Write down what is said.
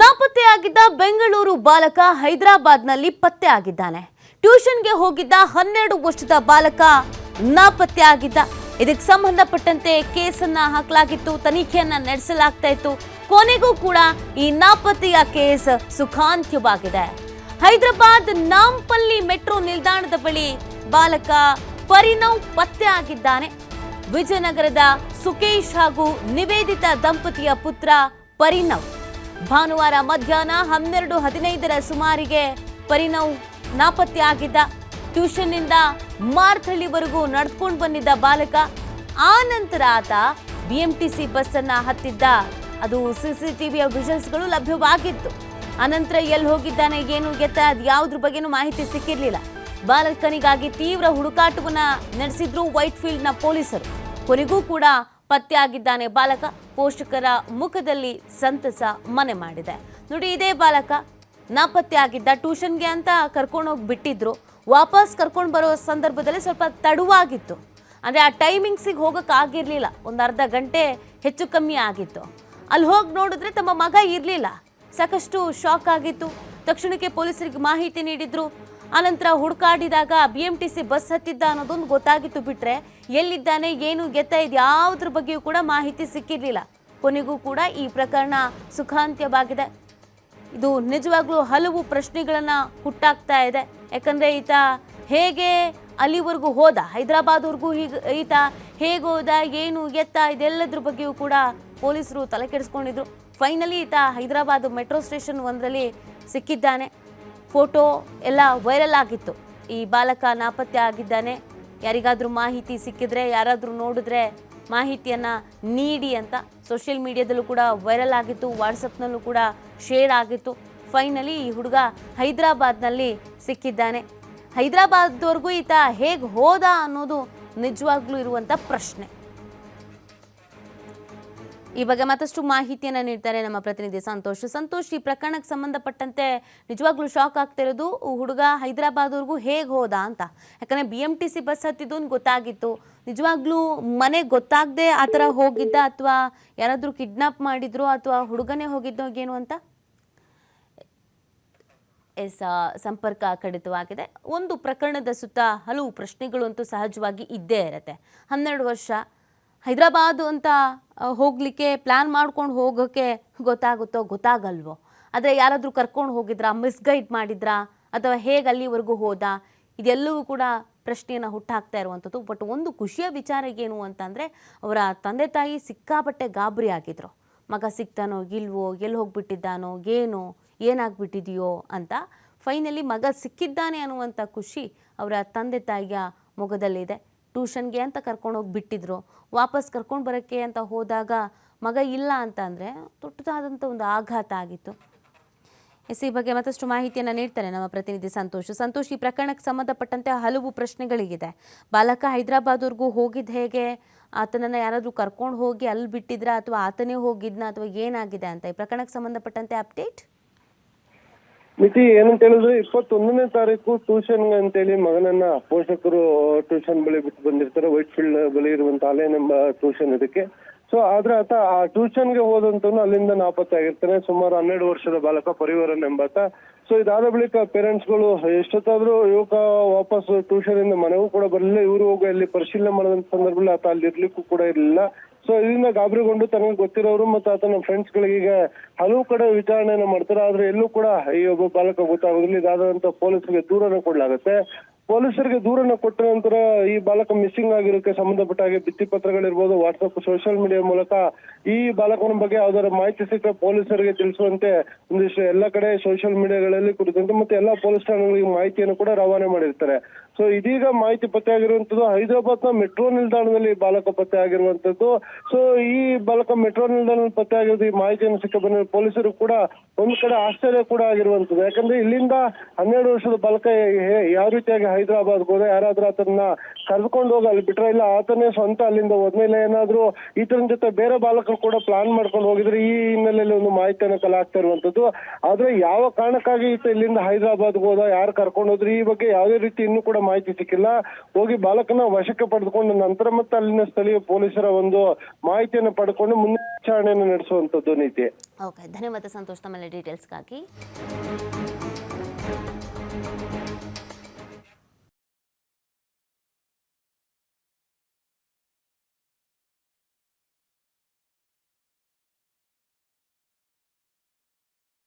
ನಾಪತ್ತೆಯಾಗಿದ್ದ ಬೆಂಗಳೂರು ಬಾಲಕ ಹೈದರಾಬಾದ್ನಲ್ಲಿ ಪತ್ತೆ ಆಗಿದ್ದಾನೆ ಟ್ಯೂಷನ್ಗೆ ಹೋಗಿದ್ದ ಹನ್ನೆರಡು ವರ್ಷದ ಬಾಲಕ ನಾಪತ್ತೆ ಆಗಿದ್ದ ಇದಕ್ಕೆ ಸಂಬಂಧಪಟ್ಟಂತೆ ಕೇಸನ್ನ ಹಾಕಲಾಗಿತ್ತು, ತನಿಖೆಯನ್ನ ನಡೆಸಲಾಗ್ತಾ ಇತ್ತು. ಕೊನೆಗೂ ಕೂಡ ಈ ನಾಪತ್ತೆಯ ಕೇಸ್ ಸುಖಾಂತ್ಯವಾಗಿದೆ. ಹೈದರಾಬಾದ್ ನಾಂಪಲ್ಲಿ ಮೆಟ್ರೋ ನಿಲ್ದಾಣದ ಬಳಿ ಬಾಲಕ ಪರಿಣವ್ ಪತ್ತೆ ಆಗಿದ್ದಾನೆ ವಿಜಯನಗರದ ಸುಕೇಶ್ ಹಾಗೂ ನಿವೇದಿತ ದಂಪತಿಯ ಪುತ್ರ ಪರಿಣವ್. ಭಾನುವಾರ ಮಧ್ಯಾಹ್ನ ಹನ್ನೆರಡು ಹದಿನೈದರ ಸುಮಾರಿಗೆ ಪರಿಣವ್ ನಾಪತ್ತೆಯಾಗಿದ್ದ ಟ್ಯೂಷನ್ನಿಂದ ಮಾರ್ಥಳ್ಳಿವರೆಗೂ ನಡ್ಕೊಂಡು ಬಂದಿದ್ದ ಬಾಲಕ, ಆ ನಂತರ ಆತ ಬಿಎಂಟಿಸಿ ಸಿ ಬಸ್ಸನ್ನು ಹತ್ತಿದ್ದ. ಅದು ಸಿಸಿಟಿವಿಯ ವಿಷನ್ಸ್ಗಳು ಲಭ್ಯವಾಗಿತ್ತು. ಅನಂತರ ಎಲ್ಲಿ ಹೋಗಿದ್ದಾನೆ, ಏನು ಗೆತ್ತ ಅದು ಯಾವುದ್ರ ಬಗ್ಗೆನೂ ಮಾಹಿತಿ ಸಿಕ್ಕಿರಲಿಲ್ಲ. ಬಾಲಕನಿಗಾಗಿ ತೀವ್ರ ಹುಡುಕಾಟವನ್ನ ನಡೆಸಿದ್ರು ವೈಟ್ ಫೀಲ್ಡ್ನ ಪೊಲೀಸರು. ಕೊನೆಗೂ ಕೂಡ ಪತ್ತೆಯಾಗಿದ್ದಾನೆ ಬಾಲಕ. ಪೋಷಕರ ಮುಖದಲ್ಲಿ ಸಂತಸ ಮನೆ ಮಾಡಿದೆ. ನೋಡಿ, ಇದೇ ಬಾಲಕ ನಾಪತ್ತೆ ಆಗಿದ್ದ ಟ್ಯೂಷನ್ಗೆ ಅಂತ ಕರ್ಕೊಂಡೋಗಿ ಬಿಟ್ಟಿದ್ರು. ವಾಪಸ್ ಕರ್ಕೊಂಡು ಬರೋ ಸಂದರ್ಭದಲ್ಲಿ ಸ್ವಲ್ಪ ತಡವಾಗಿತ್ತು. ಅಂದರೆ ಆ ಟೈಮಿಂಗ್ಸಿಗೆ ಹೋಗೋಕ್ಕಾಗಿರಲಿಲ್ಲ ಒಂದು ಅರ್ಧ ಗಂಟೆ ಹೆಚ್ಚು ಕಮ್ಮಿ ಆಗಿತ್ತು. ಅಲ್ಲಿ ಹೋಗಿ ನೋಡಿದ್ರೆ ತಮ್ಮ ಮಗ ಇರಲಿಲ್ಲ. ಸಾಕಷ್ಟು ಶಾಕ್ ಆಗಿತ್ತು. ತಕ್ಷಣಕ್ಕೆ ಪೊಲೀಸರಿಗೆ ಮಾಹಿತಿ ನೀಡಿದ್ರು. ಆನಂತರ ಹುಡುಕಾಡಿದಾಗ B M T C bus ಹತ್ತಿದ್ದ ಅನ್ನೋದೊಂದು ಗೊತ್ತಾಗಿತ್ತು ಬಿಟ್ರೆ ಎಲ್ಲಿದ್ದಾನೆ, ಏನು ಗೆತ್ತ ಇದು ಯಾವುದ್ರ ಬಗ್ಗೆಯೂ ಕೂಡ ಮಾಹಿತಿ ಸಿಕ್ಕಿರಲಿಲ್ಲ. ಕೊನೆಗೂ ಕೂಡ ಈ ಪ್ರಕರಣ ಸುಖಾಂತ್ಯವಾಗಿದೆ. ಇದು ನಿಜವಾಗ್ಲೂ ಹಲವು ಪ್ರಶ್ನೆಗಳನ್ನು ಹುಟ್ಟಾಕ್ತಾ ಇದೆ. ಯಾಕಂದ್ರೆ ಈತ ಹೇಗೆ ಅಲ್ಲಿವರೆಗೂ ಹೋದ, ಹೈದರಾಬಾದ್ವರೆಗೂ ಹೀಗೆ, ಈತ ಹೇಗೆ ಹೋದ, ಏನು ಎತ್ತ ಇದೆಲ್ಲದ್ರ ಬಗ್ಗೆಯೂ ಕೂಡ ಪೊಲೀಸರು ತಲೆ ಕೆಡಿಸ್ಕೊಂಡಿದ್ರು. ಫೈನಲಿ ಈತ ಹೈದರಾಬಾದ್ ಮೆಟ್ರೋ ಸ್ಟೇಷನ್ ಒಂದರಲ್ಲಿ ಸಿಕ್ಕಿದ್ದಾನೆ. ಫೋಟೋ ಎಲ್ಲ ವೈರಲ್ ಆಗಿತ್ತು. ಈ ಬಾಲಕ ನಾಪತ್ತೆ ಆಗಿದ್ದಾನೆ. ಯಾರಿಗಾದರೂ ಮಾಹಿತಿ ಸಿಕ್ಕಿದ್ರೆ, ಯಾರಾದರೂ ನೋಡಿದ್ರೆ ಮಾಹಿತಿಯನ್ನು ನೀಡಿ ಅಂತ ಸೋಷಿಯಲ್ ಮೀಡಿಯಾದಲ್ಲೂ ಕೂಡ ವೈರಲ್ ಆಗಿತ್ತು ವಾಟ್ಸಪ್ನಲ್ಲೂ ಕೂಡ ಶೇರ್ ಆಗಿತ್ತು. ಫೈನಲಿ ಈ ಹುಡುಗ ಹೈದರಾಬಾದ್ನಲ್ಲಿ ಸಿಕ್ಕಿದ್ದಾನೆ. ಹೈದರಾಬಾದ್ವರೆಗೂ ಈತ ಹೇಗೆ ಹೋದ ಅನ್ನೋದು ನಿಜವಾಗ್ಲೂ ಇರುವಂಥ ಪ್ರಶ್ನೆ. ಬಗ್ಗೆ ಮತ್ತಷ್ಟು ಮಾಹಿತಿಯನ್ನು ನೀಡ್ತಾರೆ ನಮ್ಮ ಪ್ರತಿನಿಧಿ ಸಂತೋಷ್. ಸಂತೋಷ್, ಈ ಪ್ರಕರಣಕ್ಕೆ ಸಂಬಂಧಪಟ್ಟಂತೆ ನಿಜವಾಗ್ಲೂ ಶಾಕ್ ಆಗ್ತಿರೋದು ಹುಡುಗ ಹೈದರಾಬಾದ್ವರೆಗೂ ಹೇಗೆ ಹೋದ ಅಂತ. ಯಾಕಂದ್ರೆ B M T C bus ಹತ್ತಿದ್ದು ಗೊತ್ತಾಗಿತ್ತು. ನಿಜವಾಗ್ಲೂ ಮನೆ ಗೊತ್ತಾಗದೆ ಆ ಥರ ಹೋಗಿದ್ದ ಅಥವಾ ಯಾರಾದರೂ ಕಿಡ್ನಾಪ್ ಮಾಡಿದ್ರು ಅಥವಾ ಹುಡುಗನೇ ಹೋಗಿದ್ದೋ ಏನು ಅಂತ? ಎಸ್ ಸಂಪರ್ಕ ಕಡಿತವಾಗಿದೆ. ಒಂದು ಪ್ರಕರಣದ ಸುತ್ತ ಹಲವು ಪ್ರಶ್ನೆಗಳು ಅಂತೂ ಸಹಜವಾಗಿ ಇದ್ದೇ ಇರುತ್ತೆ. ಹನ್ನೆರಡು ವರ್ಷ ಹೈದರಾಬಾದ್ ಅಂತ ಹೋಗಲಿಕ್ಕೆ ಪ್ಲ್ಯಾನ್ ಮಾಡ್ಕೊಂಡು ಹೋಗೋಕ್ಕೆ ಗೊತ್ತಾಗುತ್ತೋ ಗೊತ್ತಾಗಲ್ವೋ? ಆದರೆ ಯಾರಾದರೂ ಕರ್ಕೊಂಡು ಹೋಗಿದ್ರಾ ಮಿಸ್ಗೈಡ್ ಮಾಡಿದ್ರಾ, ಅಥವಾ ಹೇಗೆ ಅಲ್ಲಿವರೆಗೂ ಹೋದ? ಇದೆಲ್ಲವೂ ಕೂಡ ಪ್ರಶ್ನೆಯನ್ನು ಹುಟ್ಟಾಕ್ತಾ ಇರುವಂಥದ್ದು. ಬಟ್ ಒಂದು ಖುಷಿಯ ವಿಚಾರ ಏನು ಅಂತಂದರೆ ಅವರ ತಂದೆ ತಾಯಿ ಸಿಕ್ಕಾಪಟ್ಟೆ ಗಾಬರಿ ಆಗಿದ್ರು. ಮಗ ಸಿಗ್ತಾನೋ ಇಲ್ವೋ, ಎಲ್ಲಿ ಹೋಗಿಬಿಟ್ಟಿದ್ದಾನೋ, ಏನೋ, ಏನಾಗ್ಬಿಟ್ಟಿದೆಯೋ ಅಂತ. ಫೈನಲಿ ಮಗ ಸಿಕ್ಕಿದ್ದಾನೆ ಅನ್ನುವಂಥ ಖುಷಿ ಅವರ ತಂದೆ ತಾಯಿಯ ಮೊಗದಲ್ಲಿದೆ ಟ್ಯೂಷನ್ಗೆ ಅಂತ ಕರ್ಕೊಂಡೋಗಿ ಬಿಟ್ಟಿದ್ರು ವಾಪಸ್ ಕರ್ಕೊಂಡು ಬರೋಕ್ಕೆ ಅಂತ ಹೋದಾಗ ಮಗ ಇಲ್ಲ ಅಂತ ಅಂದರೆ ದೊಡ್ಡದಾದಂಥ ಒಂದು ಆಘಾತ ಆಗಿತ್ತು. ಎಸ್, ಈ ಬಗ್ಗೆ ಮತ್ತಷ್ಟು ಮಾಹಿತಿಯನ್ನು ನೀಡ್ತಾರೆ ನಮ್ಮ ಪ್ರತಿನಿಧಿ ಸಂತೋಷ್. ಸಂತೋಷ್, ಈ ಪ್ರಕರಣಕ್ಕೆ ಸಂಬಂಧಪಟ್ಟಂತೆ ಹಲವು ಪ್ರಶ್ನೆಗಳಿಗಿದೆ. ಬಾಲಕ ಹೈದರಾಬಾದ್ವರೆಗೂ ಹೋಗಿದ್ದು ಹೇಗೆ? ಆತನನ್ನು ಯಾರಾದರೂ ಕರ್ಕೊಂಡು ಹೋಗಿ ಅಲ್ಲಿ ಬಿಟ್ಟಿದ್ರಾ ಅಥವಾ ಆತನೇ ಹೋಗಿದ್ನ ಅಥವಾ ಏನಾಗಿದೆ ಅಂತ ಈ ಪ್ರಕರಣಕ್ಕೆ ಸಂಬಂಧಪಟ್ಟಂತೆ ಅಪ್ಡೇಟ್? ಮಿತಿ ಏನಂತ ಹೇಳಿದ್ರೆ ಇಪ್ಪತ್ತೊಂದನೇ ತಾರೀಕು ಟ್ಯೂಷನ್ ಅಂತೇಳಿ ಮಗನನ್ನ ಪೋಷಕರು ಟ್ಯೂಷನ್ ಬಳಿ ಬಿಟ್ಟು ಬಂದಿರ್ತಾರೆ ವೈಟ್ ಫೀಲ್ಡ್ ಬಳಿ ಇರುವಂತ ಎಂಬ ಟ್ಯೂಷನ್ ಇದಕ್ಕೆ. ಸೊ ಆದ್ರೆ ಆತ ಆ ಟ್ಯೂಷನ್ಗೆ ಹೋದಂತ ಅಲ್ಲಿಂದ ನಾಪತ್ತಾಗಿರ್ತಾನೆ ಸುಮಾರು ಹನ್ನೆರಡು ವರ್ಷದ ಬಾಲಕ ಪರಿವಾರ ಎಂಬಾತ. ಸೊ ಇದಾದ ಬಳಿಕ ಪೇರೆಂಟ್ಸ್ಗಳು ಎಷ್ಟೊತ್ತಾದ್ರೂ ಯುವಕ ವಾಪಸ್ ಟ್ಯೂಷನ್ ಇಂದ ಮನೆಗೂ ಕೂಡ ಬರಲಿಲ್ಲ. ಇವರು ಹೋಗಿ ಅಲ್ಲಿ ಪರಿಶೀಲನೆ ಮಾಡಿದಂತ ಸಂದರ್ಭದಲ್ಲಿ ಆತ ಅಲ್ಲಿ ಇರ್ಲಿಕ್ಕೂ ಕೂಡ ಇರಲಿಲ್ಲ. ಸೊ ಇದರಿಂದ ಗಾಬರಿಗೊಂಡು ತನಗೆ ಗೊತ್ತಿರೋರು ಮತ್ತು ಆತನ ಫ್ರೆಂಡ್ಸ್ ಗಳಿಗೆ ಈಗ ಹಲವು ಕಡೆ ವಿಚಾರಣೆಯನ್ನು ಮಾಡ್ತಾರೆ. ಆದ್ರೆ ಎಲ್ಲೂ ಕೂಡ ಈ ಒಬ್ಬ ಬಾಲಕ ಗೊತ್ತಾಗೋದಿಲ್ಲ. ಇದಾದಂತ ಪೊಲೀಸರಿಗೆ ದೂರನ ಕೊಡ್ಲಾಗತ್ತೆ. ಪೊಲೀಸರಿಗೆ ದೂರನ್ನು ಕೊಟ್ಟ ನಂತರ ಈ ಬಾಲಕ ಮಿಸ್ಸಿಂಗ್ ಆಗಿರೋಕ್ಕೆ ಸಂಬಂಧಪಟ್ಟ ಹಾಗೆ ಭಿತ್ತಿ ಪತ್ರಗಳಿರ್ಬೋದು ವಾಟ್ಸಪ್ ಸೋಷಿಯಲ್ ಮೀಡಿಯಾ ಮೂಲಕ ಈ ಬಾಲಕನ ಬಗ್ಗೆ ಯಾವ್ದಾದ್ರು ಮಾಹಿತಿ ಸಿಕ್ಕ ಪೊಲೀಸರಿಗೆ ತಿಳಿಸುವಂತೆ ಒಂದಿಷ್ಟು ಎಲ್ಲ ಕಡೆ ಸೋಷಿಯಲ್ ಮೀಡಿಯಾಗಳಲ್ಲಿ ಕುರಿತಂತೆ ಮತ್ತೆ ಎಲ್ಲಾ ಪೊಲೀಸ್ ಠಾಣೆಗಳಿಗೆ ಮಾಹಿತಿಯನ್ನು ಕೂಡ ರವಾನೆ ಮಾಡಿರ್ತಾರೆ. ಸೊ ಇದೀಗ ಮಾಹಿತಿ ಪತ್ತೆ ಆಗಿರುವಂತದ್ದು ಹೈದರಾಬಾದ್ ಮೆಟ್ರೋ ನಿಲ್ದಾಣದಲ್ಲಿ ಬಾಲಕ ಪತ್ತೆ ಆಗಿರುವಂತದ್ದು ಸೊ ಈ ಬಾಲಕ ಮೆಟ್ರೋ ನಿಲ್ದಾಣದಲ್ಲಿ ಪತ್ತೆ ಆಗಿರೋದು ಈ ಮಾಹಿತಿಯನ್ನು ಸಿಕ್ಕ ಬಂದ ಪೊಲೀಸರು ಕೂಡ ಒಂದ್ ಕಡೆ ಆಶ್ಚರ್ಯ ಕೂಡ ಆಗಿರುವಂತದ್ದು ಯಾಕಂದ್ರೆ ಇಲ್ಲಿಂದ ಹನ್ನೆರಡು ವರ್ಷದ ಬಾಲಕ ಯಾವ ರೀತಿಯಾಗಿ ಹೈದರಾಬಾದ್ ಹೋದ? ಯಾರಾದ್ರೂ ಆತನ ಕರೆದುಕೊಂಡು ಹೋಗಿ ಅಲ್ಲಿ ಬಿಟ್ರೆ ಇಲ್ಲ, ಆತನೇ ಸ್ವಂತ ಅಲ್ಲಿಂದ ಹೋದ್ಮೇಲೆ ಏನಾದ್ರೂ ಈತನ ಜೊತೆ ಬೇರೆ ಬಾಲಕರು ಕೂಡ ಪ್ಲಾನ್ ಮಾಡ್ಕೊಂಡು ಹೋಗಿದ್ರೆ ಈ ಹಿನ್ನೆಲೆಯಲ್ಲಿ ಒಂದು ಮಾಹಿತಿಯನ್ನು ಕಲೆ ಆಗ್ತಾ ಇರುವಂತದ್ದು ಆದ್ರೆ ಯಾವ ಕಾರಣಕ್ಕಾಗಿ ಈತ ಇಲ್ಲಿಂದ ಹೈದರಾಬಾದ್ ಹೋದ, ಯಾರು ಕರ್ಕೊಂಡು ಹೋದ್ರು, ಈ ಬಗ್ಗೆ ಯಾವುದೇ ರೀತಿ ಇನ್ನೂ ಕೂಡ ಮಾಹಿತಿ ಸಿಕ್ಕಿಲ್ಲ. ಹೋಗಿ ಬಾಲಕನ ವಶಕ್ಕೆ ಪಡೆದುಕೊಂಡು ನಂತರ ಮತ್ತೆ ಅಲ್ಲಿನ ಸ್ಥಳೀಯ ಪೊಲೀಸರ ಒಂದು ಮಾಹಿತಿಯನ್ನು ಪಡ್ಕೊಂಡು ವಿಚಾರಣೆಯನ್ನು ನಡೆಸುವಂತದ್ದು ನೀತಿ. ಓಕೆ ಧನ್ಯವಾದ ಸಂತೋಷ್ ತಮ್ಮ ಡೀಟೇಲ್ಸ್ಗಾಗಿ